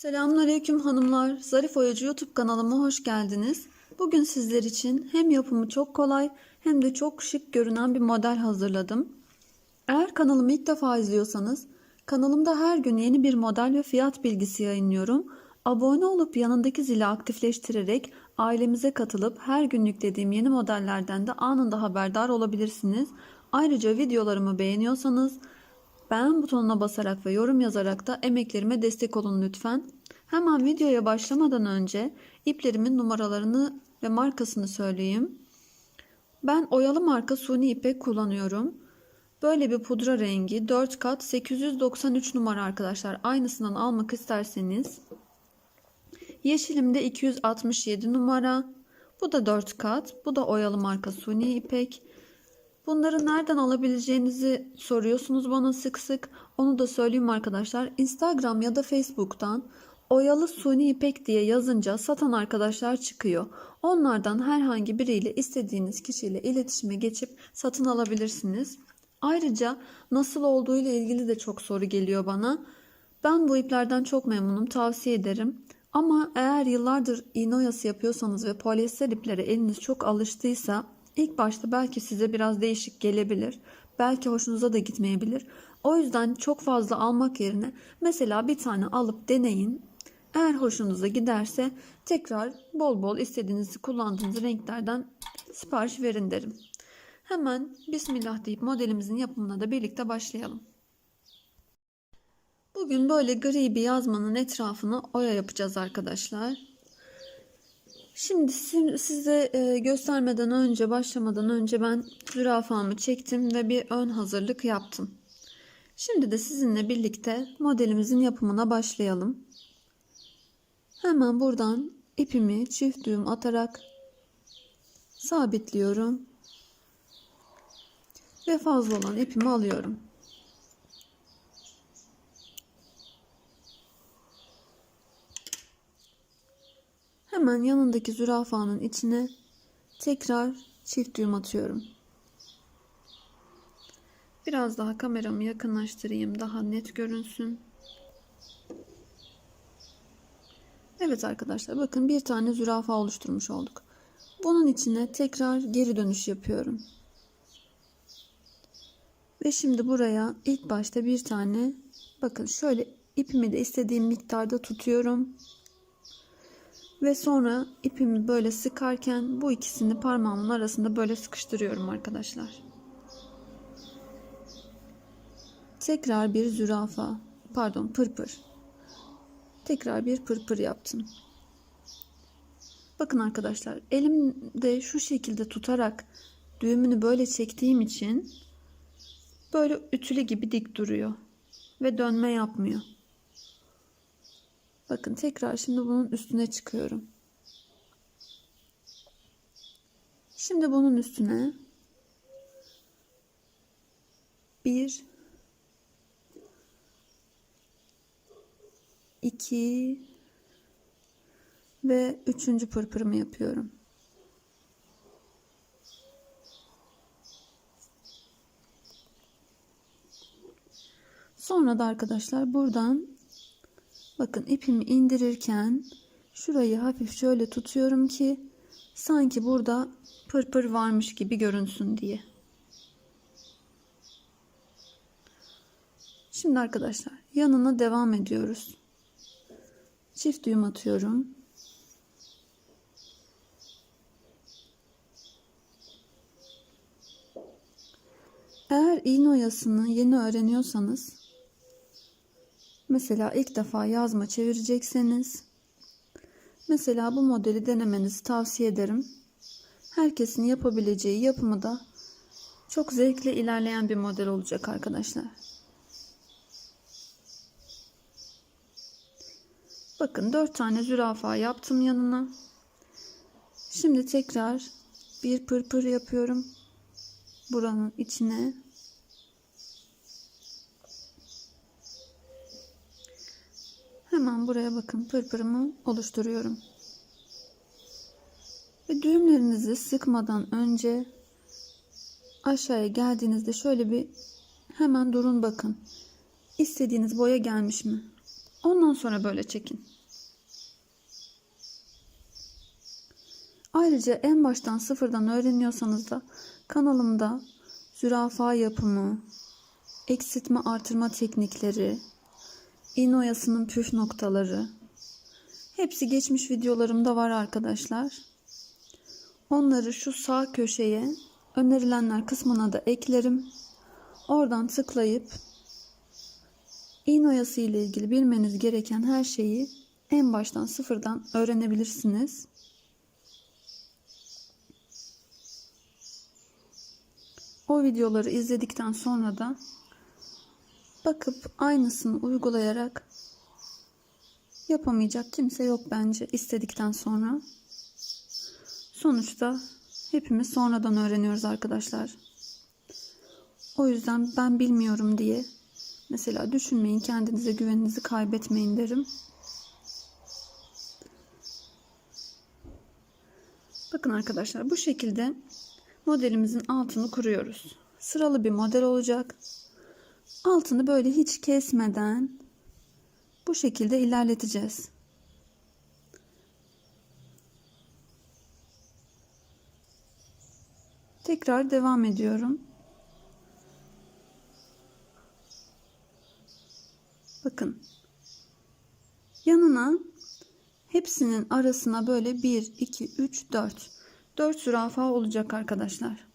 Selamünaleyküm hanımlar. Zarif Oyacı YouTube kanalıma hoş geldiniz. Bugün sizler için hem yapımı çok kolay hem de çok şık görünen bir model hazırladım. Eğer kanalımı ilk defa izliyorsanız kanalımda her gün yeni bir model ve fiyat bilgisi yayınlıyorum. Abone olup yanındaki zili aktifleştirerek ailemize katılıp her gün yüklediğim yeni modellerden de anında haberdar olabilirsiniz. Ayrıca videolarımı beğeniyorsanız Beğen butonuna basarak ve yorum yazarak da emeklerime destek olun lütfen. Hemen videoya başlamadan önce iplerimin numaralarını ve markasını söyleyeyim. Ben oyalı marka suni ipek kullanıyorum. Böyle bir pudra rengi 4 kat 893 numara arkadaşlar. Aynısından almak isterseniz. Yeşilimde 267 numara. Bu da 4 kat. Bu da oyalı marka suni ipek. Bunları nereden alabileceğinizi soruyorsunuz bana sık sık. Onu da söyleyeyim arkadaşlar. Instagram ya da Facebook'tan oyalı suni ipek diye yazınca satan arkadaşlar çıkıyor. Onlardan herhangi biriyle istediğiniz kişiyle iletişime geçip satın alabilirsiniz. Ayrıca nasıl olduğu ile ilgili de çok soru geliyor bana. Ben bu iplerden çok memnunum, tavsiye ederim. Ama eğer yıllardır iğne oyası yapıyorsanız ve polyester iplere eliniz çok alıştıysa İlk başta belki size biraz değişik gelebilir. Belki hoşunuza da gitmeyebilir. O yüzden çok fazla almak yerine mesela bir tane alıp deneyin. Eğer hoşunuza giderse tekrar bol bol istediğiniz kullandığınız renklerden sipariş verin derim. Hemen Bismillah deyip modelimizin yapımına da birlikte başlayalım. Bugün böyle gri bir yazmanın etrafını oya yapacağız arkadaşlar. Şimdi size e, göstermeden önce, başlamadan önce ben zürafamı çektim ve bir ön hazırlık yaptım. Şimdi de sizinle birlikte modelimizin yapımına başlayalım. Hemen buradan ipimi çift düğüm atarak sabitliyorum. Ve fazla olan ipimi alıyorum. Hemen yanındaki zürafanın içine tekrar çift düğüm atıyorum. Biraz daha kameramı yakınlaştırayım daha net görünsün. Evet arkadaşlar bakın bir tane zürafa oluşturmuş olduk. Bunun içine tekrar geri dönüş yapıyorum. Ve şimdi buraya ilk başta bir tane bakın şöyle ipimi de istediğim miktarda tutuyorum. Ve sonra ipimi böyle sıkarken bu ikisini parmağımın arasında böyle sıkıştırıyorum arkadaşlar. Tekrar bir zürafa, pardon pırpır. Tekrar bir pırpır yaptım. Bakın arkadaşlar elimde şu şekilde tutarak düğümünü böyle çektiğim için böyle ütülü gibi dik duruyor ve dönme yapmıyor. Bakın tekrar şimdi bunun üstüne çıkıyorum. Şimdi bunun üstüne bir iki ve üçüncü pırpırımı yapıyorum. Sonra da arkadaşlar buradan Bakın ipimi indirirken şurayı hafif şöyle tutuyorum ki sanki burada pırpır varmış gibi görünsün diye. Şimdi arkadaşlar yanına devam ediyoruz. Çift düğüm atıyorum. Eğer iğne oyasını yeni öğreniyorsanız Mesela ilk defa yazma çevirecekseniz mesela bu modeli denemenizi tavsiye ederim. Herkesin yapabileceği yapımı da çok zevkle ilerleyen bir model olacak arkadaşlar. Bakın 4 tane zürafa yaptım yanına. Şimdi tekrar bir pırpır yapıyorum. Buranın içine Hemen buraya bakın pırpırımı oluşturuyorum. Ve düğümlerinizi sıkmadan önce aşağıya geldiğinizde şöyle bir hemen durun bakın. İstediğiniz boya gelmiş mi? Ondan sonra böyle çekin. Ayrıca en baştan sıfırdan öğreniyorsanız da kanalımda zürafa yapımı, eksiltme artırma teknikleri, iğne oyasının püf noktaları hepsi geçmiş videolarımda var arkadaşlar. Onları şu sağ köşeye önerilenler kısmına da eklerim. Oradan tıklayıp iğne oyası ile ilgili bilmeniz gereken her şeyi en baştan sıfırdan öğrenebilirsiniz. O videoları izledikten sonra da bakıp aynısını uygulayarak yapamayacak kimse yok bence istedikten sonra. Sonuçta hepimiz sonradan öğreniyoruz arkadaşlar. O yüzden ben bilmiyorum diye mesela düşünmeyin, kendinize güveninizi kaybetmeyin derim. Bakın arkadaşlar bu şekilde modelimizin altını kuruyoruz. Sıralı bir model olacak. Altını böyle hiç kesmeden bu şekilde ilerleteceğiz. Tekrar devam ediyorum. Bakın. Yanına hepsinin arasına böyle 1, 2, 3, 4. 4 zürafa olacak arkadaşlar.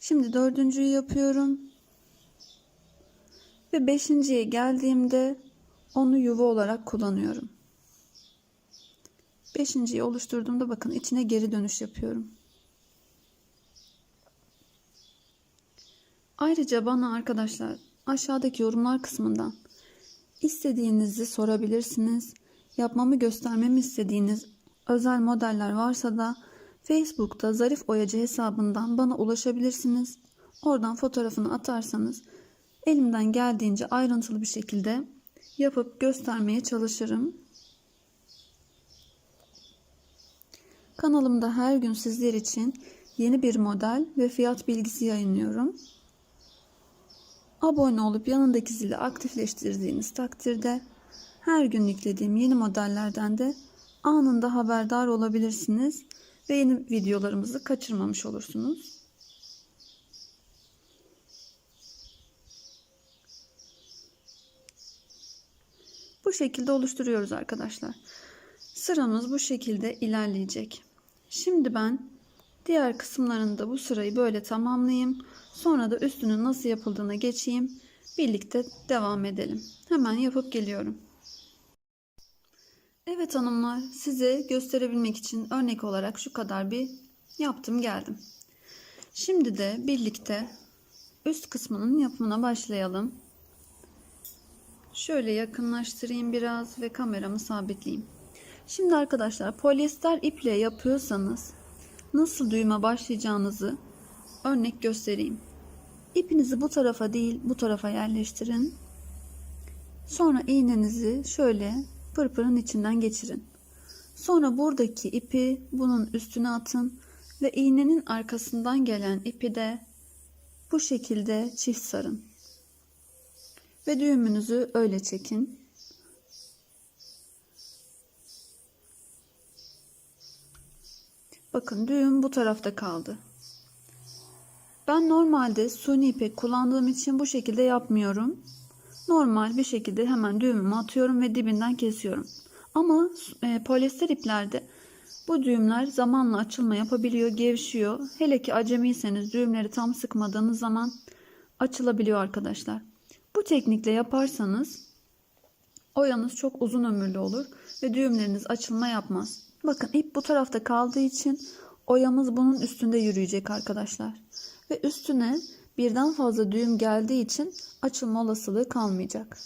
Şimdi dördüncüyü yapıyorum. Ve beşinciye geldiğimde onu yuva olarak kullanıyorum. Beşinciyi oluşturduğumda bakın içine geri dönüş yapıyorum. Ayrıca bana arkadaşlar aşağıdaki yorumlar kısmından istediğinizi sorabilirsiniz. Yapmamı göstermemi istediğiniz özel modeller varsa da Facebook'ta Zarif Oyacı hesabından bana ulaşabilirsiniz. Oradan fotoğrafını atarsanız elimden geldiğince ayrıntılı bir şekilde yapıp göstermeye çalışırım. Kanalımda her gün sizler için yeni bir model ve fiyat bilgisi yayınlıyorum. Abone olup yanındaki zili aktifleştirdiğiniz takdirde her gün yüklediğim yeni modellerden de anında haberdar olabilirsiniz ve yeni videolarımızı kaçırmamış olursunuz. Bu şekilde oluşturuyoruz arkadaşlar. Sıramız bu şekilde ilerleyecek. Şimdi ben diğer kısımlarında bu sırayı böyle tamamlayayım. Sonra da üstünün nasıl yapıldığına geçeyim. Birlikte devam edelim. Hemen yapıp geliyorum. Evet hanımlar size gösterebilmek için örnek olarak şu kadar bir yaptım geldim. Şimdi de birlikte üst kısmının yapımına başlayalım. Şöyle yakınlaştırayım biraz ve kameramı sabitleyeyim. Şimdi arkadaşlar polyester iple yapıyorsanız nasıl düğüme başlayacağınızı örnek göstereyim. İpinizi bu tarafa değil bu tarafa yerleştirin. Sonra iğnenizi şöyle pırpırın içinden geçirin. Sonra buradaki ipi bunun üstüne atın ve iğnenin arkasından gelen ipi de bu şekilde çift sarın. Ve düğümünüzü öyle çekin. Bakın düğüm bu tarafta kaldı. Ben normalde suni ipek kullandığım için bu şekilde yapmıyorum. Normal bir şekilde hemen düğümümü atıyorum ve dibinden kesiyorum. Ama e, polyester iplerde bu düğümler zamanla açılma yapabiliyor, gevşiyor. Hele ki acemiyseniz düğümleri tam sıkmadığınız zaman açılabiliyor arkadaşlar. Bu teknikle yaparsanız oyanız çok uzun ömürlü olur ve düğümleriniz açılma yapmaz. Bakın ip bu tarafta kaldığı için oyamız bunun üstünde yürüyecek arkadaşlar. Ve üstüne birden fazla düğüm geldiği için açılma olasılığı kalmayacak.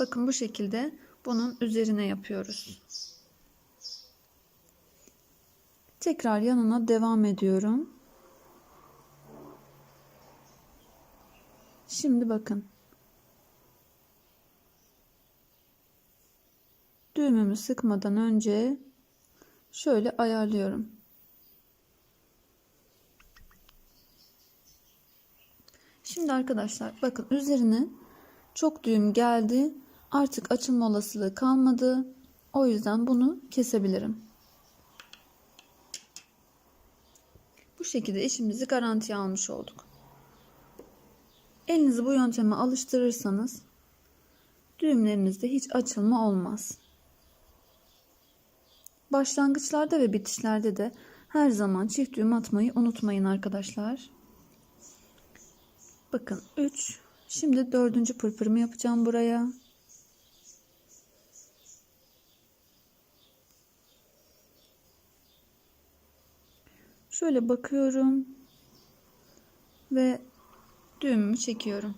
Bakın bu şekilde bunun üzerine yapıyoruz. Tekrar yanına devam ediyorum. Şimdi bakın. Düğümümü sıkmadan önce şöyle ayarlıyorum. Şimdi arkadaşlar bakın üzerine Çok düğüm geldi. Artık açılma olasılığı kalmadı. O yüzden bunu kesebilirim. Bu şekilde işimizi garantiye almış olduk. Elinizi bu yönteme alıştırırsanız düğümlerinizde hiç açılma olmaz. Başlangıçlarda ve bitişlerde de her zaman çift düğüm atmayı unutmayın arkadaşlar. Bakın 3. Şimdi dördüncü pırpırımı yapacağım buraya. Şöyle bakıyorum ve düğümümü çekiyorum.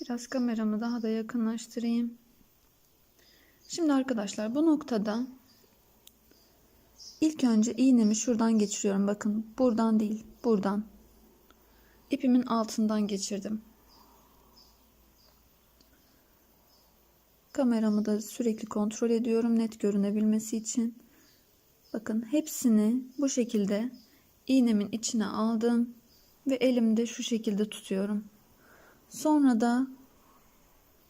Biraz kameramı daha da yakınlaştırayım. Şimdi arkadaşlar bu noktada ilk önce iğnemi şuradan geçiriyorum. Bakın buradan değil, buradan. İpimin altından geçirdim. Kameramı da sürekli kontrol ediyorum net görünebilmesi için. Bakın hepsini bu şekilde iğnemin içine aldım ve elimde şu şekilde tutuyorum. Sonra da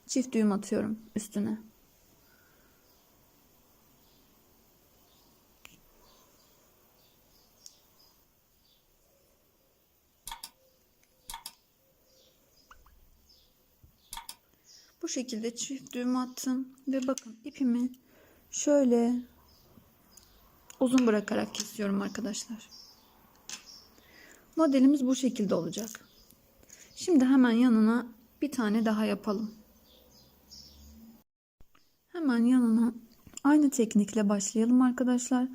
çift düğüm atıyorum üstüne. Bu şekilde çift düğüm attım ve bakın ipimi şöyle uzun bırakarak kesiyorum arkadaşlar. Modelimiz bu şekilde olacak. Şimdi hemen yanına bir tane daha yapalım. Hemen yanına aynı teknikle başlayalım arkadaşlar.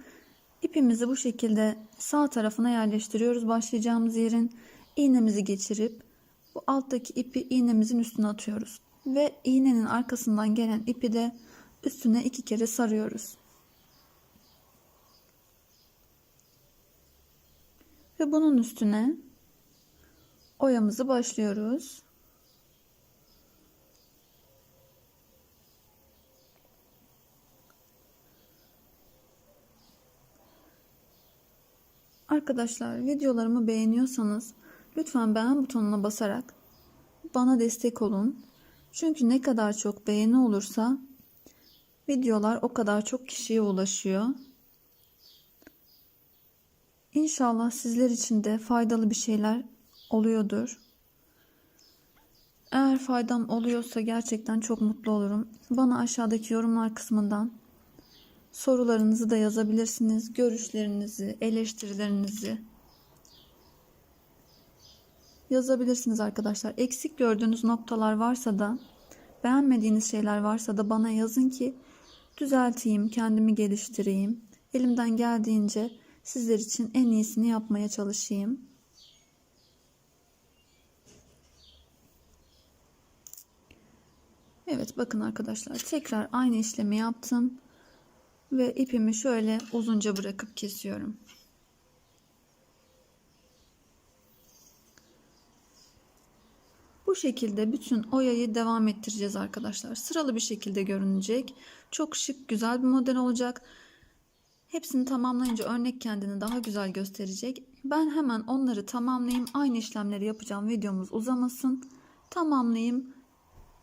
İpimizi bu şekilde sağ tarafına yerleştiriyoruz. Başlayacağımız yerin iğnemizi geçirip bu alttaki ipi iğnemizin üstüne atıyoruz. Ve iğnenin arkasından gelen ipi de üstüne iki kere sarıyoruz. Ve bunun üstüne oyamızı başlıyoruz. Arkadaşlar videolarımı beğeniyorsanız lütfen beğen butonuna basarak bana destek olun. Çünkü ne kadar çok beğeni olursa videolar o kadar çok kişiye ulaşıyor. İnşallah sizler için de faydalı bir şeyler oluyordur. Eğer faydam oluyorsa gerçekten çok mutlu olurum. Bana aşağıdaki yorumlar kısmından sorularınızı da yazabilirsiniz. Görüşlerinizi, eleştirilerinizi yazabilirsiniz arkadaşlar. Eksik gördüğünüz noktalar varsa da beğenmediğiniz şeyler varsa da bana yazın ki düzelteyim, kendimi geliştireyim. Elimden geldiğince sizler için en iyisini yapmaya çalışayım. Evet bakın arkadaşlar tekrar aynı işlemi yaptım ve ipimi şöyle uzunca bırakıp kesiyorum. Bu şekilde bütün oyayı devam ettireceğiz arkadaşlar. Sıralı bir şekilde görünecek. Çok şık, güzel bir model olacak. Hepsini tamamlayınca örnek kendini daha güzel gösterecek. Ben hemen onları tamamlayayım. Aynı işlemleri yapacağım. Videomuz uzamasın. Tamamlayayım.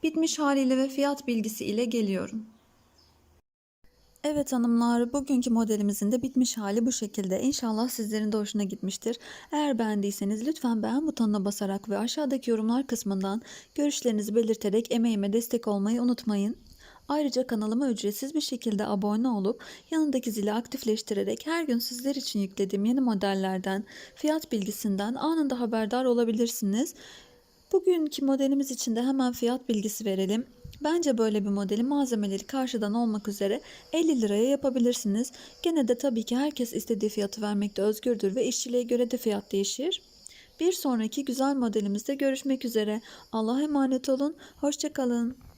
Bitmiş haliyle ve fiyat bilgisi ile geliyorum. Evet hanımlar, bugünkü modelimizin de bitmiş hali bu şekilde. İnşallah sizlerin de hoşuna gitmiştir. Eğer beğendiyseniz lütfen beğen butonuna basarak ve aşağıdaki yorumlar kısmından görüşlerinizi belirterek emeğime destek olmayı unutmayın. Ayrıca kanalıma ücretsiz bir şekilde abone olup yanındaki zili aktifleştirerek her gün sizler için yüklediğim yeni modellerden, fiyat bilgisinden anında haberdar olabilirsiniz. Bugünkü modelimiz için de hemen fiyat bilgisi verelim. Bence böyle bir modeli malzemeleri karşıdan olmak üzere 50 liraya yapabilirsiniz. Gene de tabii ki herkes istediği fiyatı vermekte özgürdür ve işçiliğe göre de fiyat değişir. Bir sonraki güzel modelimizde görüşmek üzere. Allah'a emanet olun. Hoşçakalın.